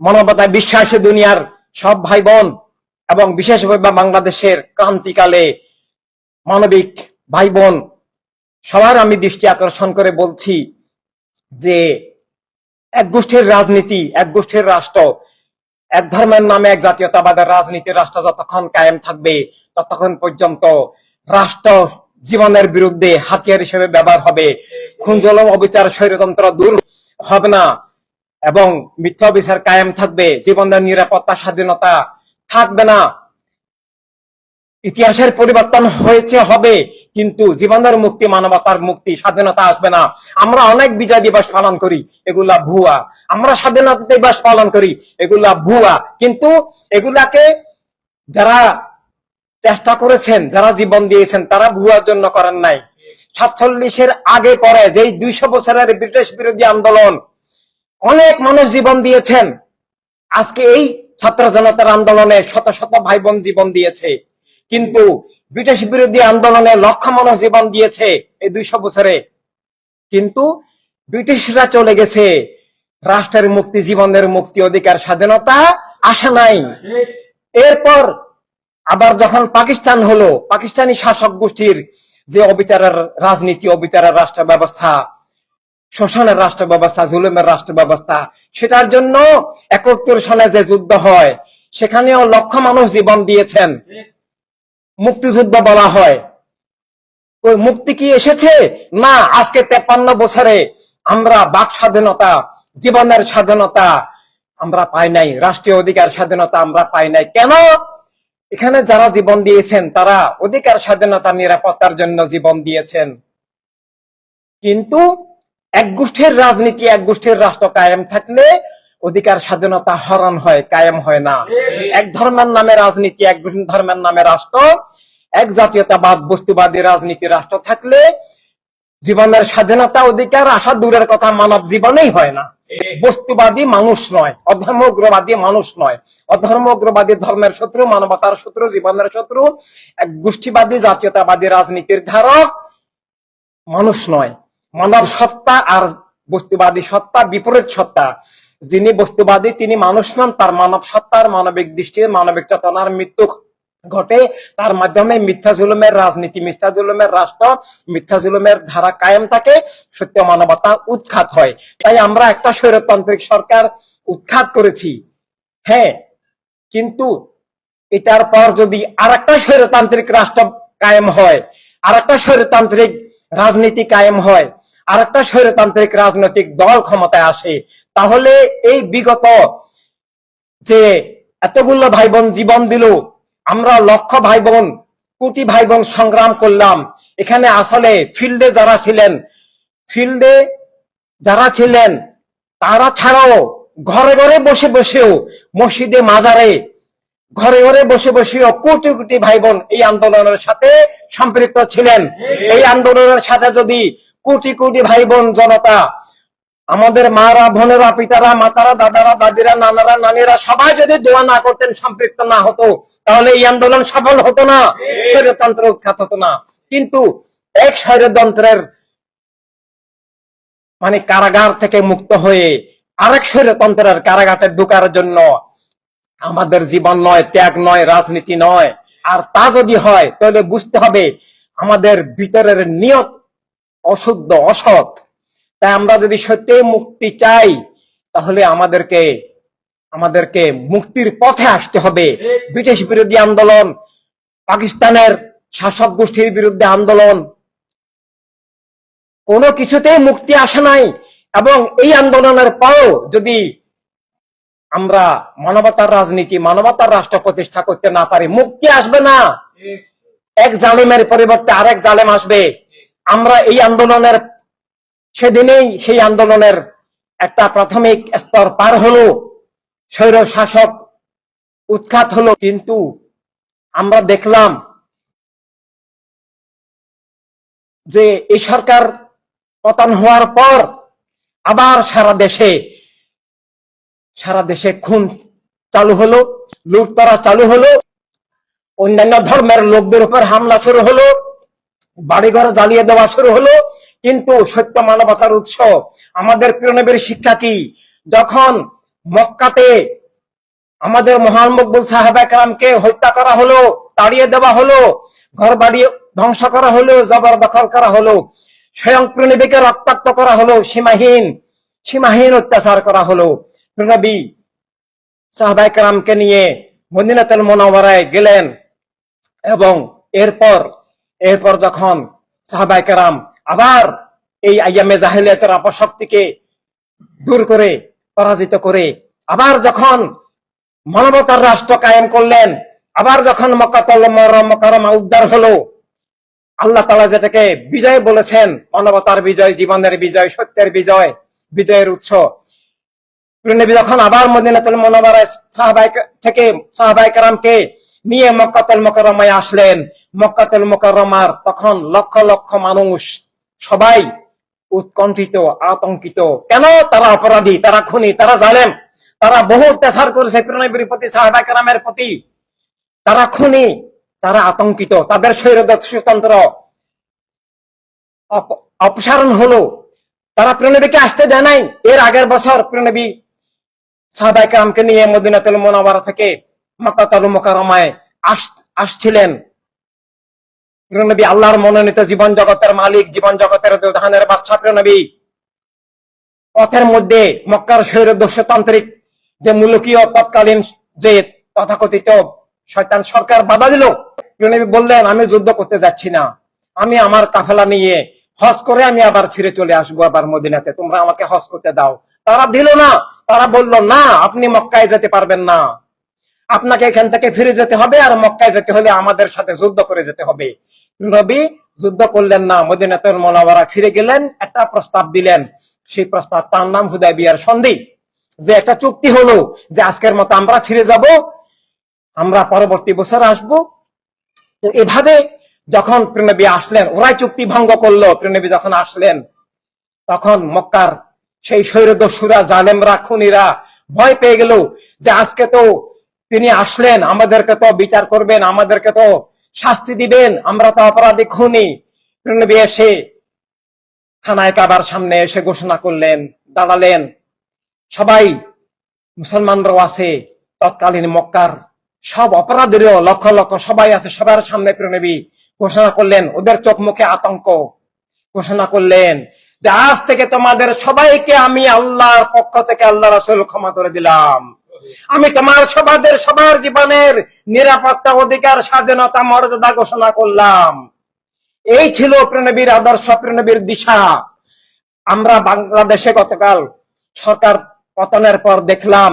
মানবতায় বিশ্বাসী দুনিয়ার সব ভাই বোন এবং বিশেষভাবে বাংলাদেশের ক্রান্তিকালে মানবিক ভাই বোন সবার আমি দৃষ্টি আকর্ষণ করে বলছি যে এক গোষ্ঠীর রাজনীতি, এক গোষ্ঠীর রাষ্ট্র, এক ধর্মের নামে এক জাতীয়তাবাদের রাজনীতি রাষ্ট্র যতক্ষণ কায়েম থাকবে, ততক্ষণ পর্যন্ত রাষ্ট্র জীবনের বিরুদ্ধে হাতিয়ার হিসেবে ব্যবহার হবে। খুন, জলম, অবিচার স্বৈরতন্ত্র দূর হবে না। এবং মিথ্যা বিচার কায়েম থাকবে, জীবনের নিরাপত্তা, স্বাধীনতা থাকবে না। ইতিহাসের পরিবর্তন হয়েছে, হবে, কিন্তু জীবনের মুক্তি, মানবতার মুক্তি, স্বাধীনতা আসবে না। আমরা অনেক বিজয় দিবস পালন করি, এগুলা ভুয়া। আমরা স্বাধীনতা দিবস পালন করি, এগুলা ভুয়া। কিন্তু এগুলাকে যারা চেষ্টা করেছেন, যারা জীবন দিয়েছেন, তারা ভুয়ার জন্য করেন নাই। সাতচল্লিশের আগে পরে, যেই দুইশো বছরের ব্রিটিশ বিরোধী আন্দোলন অনেক মানুষ জীবন দিয়েছেন। আজকে এই ছাত্র জনতার আন্দোলনে শত শত ভাই বোন জীবন দিয়েছে। কিন্তু ব্রিটিশ বিরোধী আন্দোলনে লক্ষ মানুষ জীবন দিয়েছে এই দুইশো বছরে। কিন্তু ব্রিটিশরা চলে গেছে। রাষ্ট্রের মুক্তি, জীবনের মুক্তি, অধিকার, স্বাধীনতা আসে নাই। এরপর আবার যখন পাকিস্তান হলো, পাকিস্তানি শাসক গোষ্ঠীর যে অবিচারের রাজনীতি, অবিচারের রাষ্ট্র ব্যবস্থা শোষণের রাষ্ট্র ব্যবস্থা জুলুমের রাষ্ট্র ব্যবস্থা সেটার জন্য একাত্তর সালে যে যুদ্ধ হয়, সেখানেও লক্ষ মানুষ জীবন দিয়েছেন। মুক্তিযুদ্ধ বলা হয়। মুক্তি কি এসেছে? না, আজকে তেপান্ন বছরে আমরা বাক স্বাধীনতা, জীবনের স্বাধীনতা আমরা পাই নাই, রাষ্ট্রীয় অধিকার স্বাধীনতা আমরা পাই নাই। কেন? এখানে যারা জীবন দিয়েছেন, তারা অধিকার স্বাধীনতা, নিরাপত্তার জন্য জীবন দিয়েছেন। কিন্তু এক গোষ্ঠীর রাজনীতি এক গোষ্ঠীর রাষ্ট্র কায়েম থাকলে অধিকার স্বাধীনতা হরণ হয় কায়েম হয় না। এক ধর্মের নামে রাজনীতি এক ধর্মের নামে রাষ্ট্র এক জাতীয়তাবাদ বস্তুবাদী রাজনীতি রাষ্ট্র থাকলে জীবনের স্বাধীনতা অধিকার আসা দূরের কথা মানব জীবনেই হয় না। বস্তুবাদী মানুষ নয় অধর্মগ্রবাদী মানুষ নয়। অধর্ম অধর্মগ্রবাদী ধর্মের শত্রু মানবতার শত্রু জীবনের শত্রু এক গোষ্ঠীবাদী জাতীয়তাবাদী রাজনীতির ধারক মানুষ নয়। মানব সত্তা আর বস্তুবাদী সত্তা, বিপরীত সত্তা। যিনি বস্তুবাদী, তিনি মানুষ নন, তার মানব সত্তার মানবিক দৃষ্টির মানবিক চেতনার মৃত্যু ঘটে। তার মাধ্যমে মিথ্যা জুলুমের রাজনীতি, মিথ্যা জুলুমের রাষ্ট্র, মিথ্যা জুলুমের ধারা কায়েম থাকে, সত্য মানবতা উৎখাত হয়। তাই আমরা একটা স্বৈরতান্ত্রিক সরকার উৎখাত করেছি। হ্যাঁ কিন্তু এটার পর যদি আর একটা স্বৈরতান্ত্রিক রাষ্ট্র কায়েম হয় আর একটা স্বৈরতান্ত্রিক রাজনীতি কায়েম হয় আর একটা স্বৈরতান্ত্রিক রাজনৈতিক দল ক্ষমতায় আসে, তাহলে এই বিগত যে এতগুলো ভাই বোন জীবন দিল, আমরা লক্ষ ভাই বোন কোটি ভাই বোন সংগ্রাম করলাম। এখানে আসলে ফিল্ডে যারা ছিলেন, ফিল্ডে যারা ছিলেন, তারা ছাড়াও ঘরে ঘরে বসে বসেও মসজিদে মাজারে ঘরে ঘরে বসে বসেও কোটি কোটি ভাই বোন এই আন্দোলনের সাথে সম্পৃক্ত ছিলেন। এই আন্দোলনের সাথে যদি কোটি কোটি ভাই বোন জনতা, আমাদের মারা, বোনেরা, পিতারা, মাতারা, দাদারা, দাদিরা, নানারা, নানিরা সবাই যদি দোয়া না করতেন, সম্পৃক্ত না হতো, তাহলে এই আন্দোলন সফল হতো না স্বৈরতন্ত্র উৎখাত হতো না। কিন্তু এক স্বৈরতন্ত্রের মানে কারাগার থেকে মুক্ত হয়ে আরেক স্বৈরতন্ত্রের কারাগারে ঢুকার জন্য আমাদের জীবন নয়, ত্যাগ নয়, রাজনীতি নয়। আর তা যদি হয়, তাহলে বুঝতে হবে আমাদের ভিতরের নিয়ত অশুদ্ধ, অসৎ। তাই আমরা যদি সত্যি মুক্তি চাই, তাহলে আমাদেরকে আমাদেরকে মুক্তির পথে আসতে হবে। ব্রিটিশ বিরোধী আন্দোলন, পাকিস্তানের শাসক গোষ্ঠীর বিরুদ্ধে আন্দোলন। কোনো কিছুতেই মুক্তি আসে নাই, এবং এই আন্দোলনের পরও যদি আমরা মানবতার রাজনীতি, মানবতার রাষ্ট্র প্রতিষ্ঠা করতে না পারি, মুক্তি আসবে না। এক জালেমের পরিবর্তে আরেক জালেম আসবে। আমরা এই আন্দোলনের, সেদিনেই সেই আন্দোলনের একটা প্রাথমিক স্তর পার হলো স্বৈর শাসক উৎখাত হলো। কিন্তু আমরা দেখলাম যে এই সরকার পতন হওয়ার পর আবার সারা দেশে সারা দেশে খুন চালু হলো, লুটতরা চালু হলো, অন্যান্য ধর্মের লোকদের উপর হামলা শুরু হলো। বাড়িঘর জ্বালিয়ে দেওয়া শুরু হলো। কিন্তু সত্য মানবতার উৎস, আমাদের প্রিয়নবীর শিক্ষা কি? যখন মক্কাতে আমাদের মহান মকবুল সাহেব হত্যা করা হলো, তাড়িয়ে দেওয়া হলো ঘর বাড়ি ধ্বংস করা হলো, জবরদখল করা হলো, স্বয়ং প্রণবীকে রক্তাক্ত করা হলো, সীমাহীন সীমাহীন অত্যাচার করা হলো। প্রণবী সাহাবাই কালামকে নিয়ে মদিনাতুল মোনাওয়ারায় গেলেন এবং এরপর এরপর যখন সাহাবাই কারাম আবার এই আইয়ামে জাহিলিয়াতের অপশক্তিকে দূর করে, পরাজিত করে, আবার যখন মানবতার রাষ্ট্র কায়েম করলেন, আবার যখন মক্কাতল উদ্ধার হলো, আল্লাহ তালা যেটাকে বিজয় বলেছেন, মানবতার বিজয়, জীবনের বিজয়, সত্যের বিজয়, বিজয়ের উৎস। যখন আবার মদিনাতুল মনোবরায় সাহাবাই থেকে সাহাবাই কারামকে নিয়ে মক্কাতুল মকরমায় আসলেন মক্কাতুল মোকাররমার তখন লক্ষ লক্ষ মানুষ সবাই উৎকণ্ঠিত, আতঙ্কিত। কেন? তারা অপরাধী, তারা খুনি, তারা জালেম। তারা বহু অত্যাচার করেছে প্রণবীর প্রতি সাহাবাই কারামের প্রতি। তারা খুনি, তারা আতঙ্কিত। তাদের স্বৈরতন্ত্র অপ- অপসারণ হলো। তারা প্রণবীকে আসতে দেয় নাই। এর আগের বছর প্রণবী সাহাবাই নিয়ে মদিনাতুল মোনাওয়ারা থেকে মক্কাতুল মুকাররমায় আস- আসছিলেন। নবী, আল্লাহর মনোনীত জীবন জগতের মালিক, জীবন জগতের দুধানের বাচ্চা নবী। পথের মধ্যে মক্কার স্বৈরদস্যতান্ত্রিক যে মুলকীয় তৎকালীন যে তথাকথিত শয়তান সরকার বাধা দিল নবী বললেন, আমি যুদ্ধ করতে যাচ্ছি না। আমি আমার কাফেলা নিয়ে হজ করে আমি আবার ফিরে চলে আসব আবার মদিনাতে। তোমরা আমাকে হজ করতে দাও। তারা দিল না। তারা বলল, না, আপনি মক্কায় যেতে পারবেন না। আপনাকে এখান থেকে ফিরে যেতে হবে আর মক্কায় যেতে হলে আমাদের সাথে যুদ্ধ করে যেতে হবে। নবী যুদ্ধ করলেন না, মদিনাতুল মোনাওয়ারা ফিরে গেলেন, একটা প্রস্তাব দিলেন। সেই প্রস্তাব তার নাম হুদায় বিয়ার সন্ধি। যে একটা চুক্তি হলো যে আজকের মতো আমরা ফিরে যাব, আমরা পরবর্তী বছর আসব। তো এভাবে যখন প্রেনবী আসলেন, ওরাই চুক্তি ভঙ্গ করল। প্রেনবী যখন আসলেন, তখন মক্কার সেই স্বৈরদস্যুরা, জালেমরা, খুনিরা ভয় পেয়ে গেল যে আজকে তো তিনি আসলেন, আমাদেরকে তো বিচার করবেন, আমাদেরকে তো শাস্তি দিবেন, আমরা তো অপরাধী খুনি। নবী এসে খানায় কাবার সামনে এসে ঘোষণা করলেন, দাঁড়ালেন। সবাই মুসলমানরাও আছে, তৎকালীন মক্কার সব অপরাধীরও লক্ষ লক্ষ সবাই আছে, সবার সামনে প্রণবী ঘোষণা করলেন, ওদের চোখ মুখে আতঙ্ক। ঘোষণা করলেন যে, আজ থেকে তোমাদের সবাইকে আমি আল্লাহর পক্ষ থেকে আল্লাহ রাসূল ক্ষমা করে দিলাম। আমি তোমার সবাদের সবার জীবনের নিরাপত্তা, অধিকার, স্বাধীনতা, মর্যাদা ঘোষণা করলাম। এই ছিল প্রণবীর আদর্শ, প্রণবীর দিশা। আমরা বাংলাদেশে গতকাল সরকার পতনের পর দেখলাম,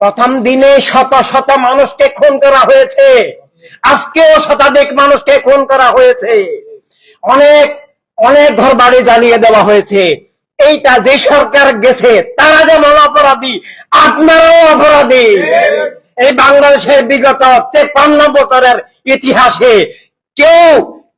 প্রথম দিনে শত শত মানুষকে খুন করা হয়েছে। আজকেও শতাধিক মানুষকে খুন করা হয়েছে। অনেক অনেক ঘর বাড়ি জ্বালিয়ে দেওয়া হয়েছে। এইটা যে সরকার গেছে, তারা যেমন অপরাধী, আপনারাও অপরাধী। এই বাংলাদেশের বিগত তেপান্ন বছরের ইতিহাসে কেউ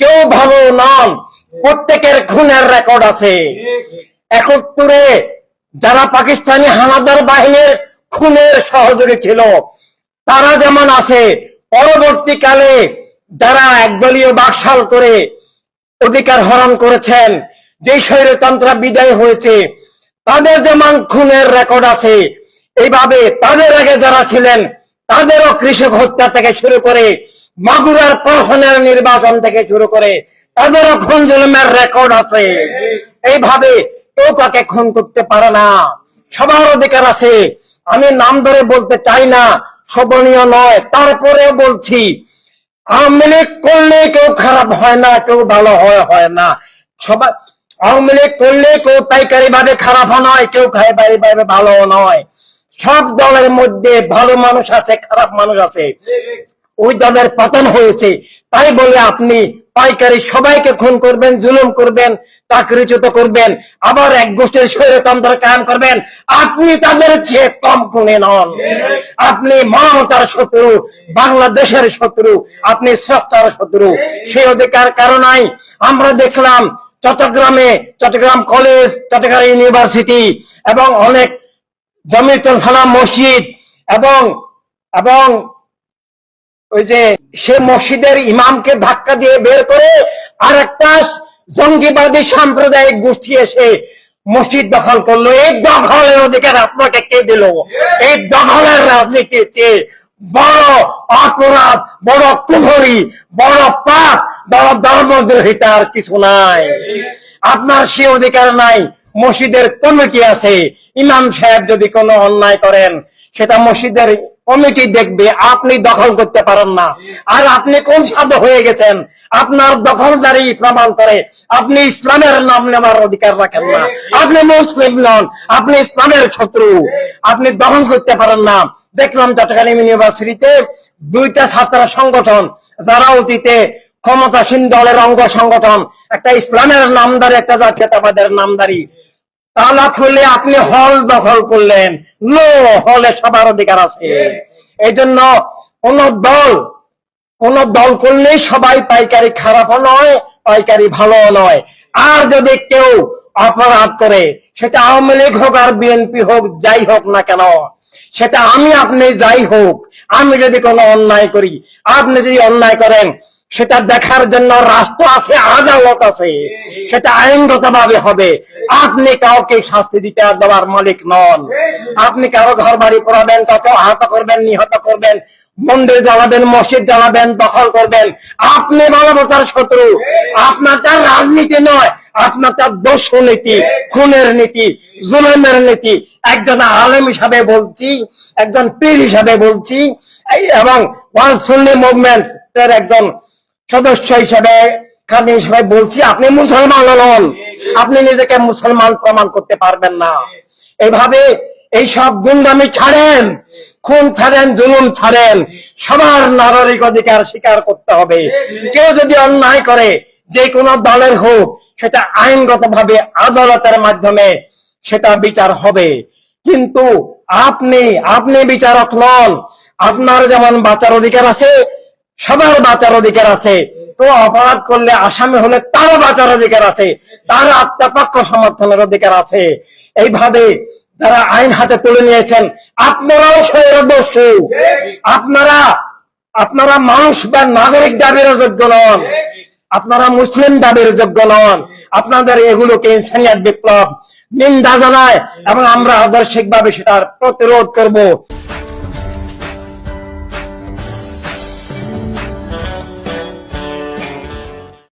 কেউ ভালো নন। প্রত্যেকের খুনের রেকর্ড আছে। একাত্তরে যারা পাকিস্তানি হানাদার বাহিনীর খুনের সহযোগী ছিল, তারা যেমন আছে, পরবর্তীকালে যারা একদলীয় বাকশাল করে অধিকার হরণ করেছেন যে স্বৈরতন্ত্র বিদায় হয়েছে, তাদের যেমন খুনের রেকর্ড আছে, এইভাবে তাদের আগে যারা ছিলেন, তাদেরও কৃষক হত্যা থেকে শুরু করে, মাগুরার প্রশাসনের নির্বাচন থেকে শুরু করে, তাদেরও খুন জুলুমের রেকর্ড আছে। এইভাবে কেউ কাকে খুন করতে পারে না। সবার অধিকার আছে। আমি নাম ধরে বলতে চাই না, শোভনীয় নয়, তারপরেও বলছি, আওয়ামী লীগ করলে কেউ খারাপ হয় না, কেউ ভালো হয় না। সবাই আওয়ামী লীগ করলে কেউ পাইকারি ভাবে খারাপ নয়, কেউ খাইবারি ভাবে ভালো নয়। সব দলের মধ্যে ভালো মানুষ আছে, খারাপ মানুষ আছে। ওই দলের পতন হয়েছে। তাই বলে আপনি পাইকারি সবাইকে খুন করবেন, জুলুম করবেন, চাকরিচ্যুত করবেন, আবার এক গোষ্ঠীর স্বৈরতন্ত্র কায়েম করবেন। আপনি তাদের চেয়ে কম গুণে নন। আপনি মানবতার শত্রু, বাংলাদেশের শত্রু, আপনি স্রষ্টার শত্রু। সেই অধিকার কারণাই আমরা দেখলাম চট্টগ্রামে, চট্টগ্রাম কলেজ, চট্টগ্রাম ইউনিভার্সিটি এবং অনেক জমিতুল ফালা মসজিদ এবং এবং ওই যে সে মসজিদের ইমামকে ধাক্কা দিয়ে বের করে আর একটা জঙ্গিবাদী সাম্প্রদায়িক গোষ্ঠী এসে মসজিদ দখল করল। এই দখলের অধিকার আপনাকে কে দিল? এই দখলের রাজনীতির চেয়ে বড় অপরাধ, বড় কুহরি, বড় পাপ বড় ধর্মদ্রোহিতা আর কিছু নাই। আপনার সে অধিকার নাই, মসজিদের কমিটি আছে, ইমাম সাহেব যদি কোনো অন্যায় করেন, সেটা মসজিদের কমিটি দেখবে, আপনি দখল করতে পারেন না। আর আপনি কোন সাধ্য হয়ে গেছেন? আপনার দখলদারি প্রমাণ করে আপনি ইসলামের নাম নেওয়ার অধিকার রাখেন না। আপনি মুসলিম নন, আপনি ইসলামের শত্রু। আপনি দখল করতে পারেন না। দেখলাম চট্টগ্রাম ইউনিভার্সিটিতে দুইটা ছাত্র সংগঠন, যারা অতীতে ক্ষমতাসীন দলের অঙ্গ সংগঠন, একটা ইসলামের নামদারি, একটা জাতীয়তাবাদের নামদারি। তালা খুলে আপনি হল দখল করলেন। নো হলে সবার অধিকার আছে। এই জন্য কোন দল কোন দল করলেই সবাই পাইকারি খারাপও নয়, পাইকারি ভালো নয়। আর যদি কেউ অপরাধ করে, সেটা আওয়ামী লীগ হোক আর বিএনপি হোক, যাই হোক না কেন, সেটা আমি আপনি যাই হোক, আমি যদি কোনো অন্যায় করি, আপনি যদি অন্যায় করেন সেটা দেখার জন্য রাষ্ট্র আছে, আদালত আছে। সেটা আইনগত ভাবে হবে। আপনি কাউকে শাস্তি দিতে দেওয়ার মালিক নন। আপনি কারও ঘর বাড়ি পড়াবেন কাউকে আহত করবেন, নিহত করবেন, মন্দির জ্বালাবেন, মসজিদ জ্বালাবেন, দখল করবেন। আপনি মানবতার শত্রু। আপনার তার রাজনীতি নয়, আপনার তার দোষ নীতি খুনের নীতি, জুলুমের নীতি, একজন আলেম হিসাবে বলছি, একজন পীর হিসাবে বলছি এবং ওয়ান সুন্নি মুভমেন্টের একজন সদস্য হিসেবে খাদি হিসেবে বলছি, আপনি মুসলমান নন। আপনি নিজেকে মুসলমান প্রমাণ করতে পারবেন না। এইভাবে এই সব গুন্ডামি ছাড়েন, খুন ছাড়েন, জুলুম ছাড়েন, সবার নাগরিক অধিকার স্বীকার করতে হবে। কেউ যদি অন্যায় করে, যে কোনো দলের হোক, সেটা আইনগত ভাবে আদালতের মাধ্যমে সেটা বিচার হবে। কিন্তু আপনি আপনি বিচারক নন। আপনার যেমন বাঁচার অধিকার আছে সবার বাঁচার অধিকার আছে। তো অপরাধ করলে আসামি হলে তারও বাঁচার অধিকার আছে। তার আত্মপক্ষ সমর্থনের অধিকার আছে। এইভাবে যারা আইন হাতে তুলে নিয়েছেন, আপনারাও স্বৈরদস্যু আপনারা আপনারা মানুষ বা নাগরিক দাবির যোগ্য নন। আপনারা মুসলিম দাবির যোগ্য নন। আপনাদের এগুলোকে ইনসানিয়াত বিপ্লব নিন্দা জানায় এবং আমরা আদর্শিকভাবে সেটার প্রতিরোধ করব।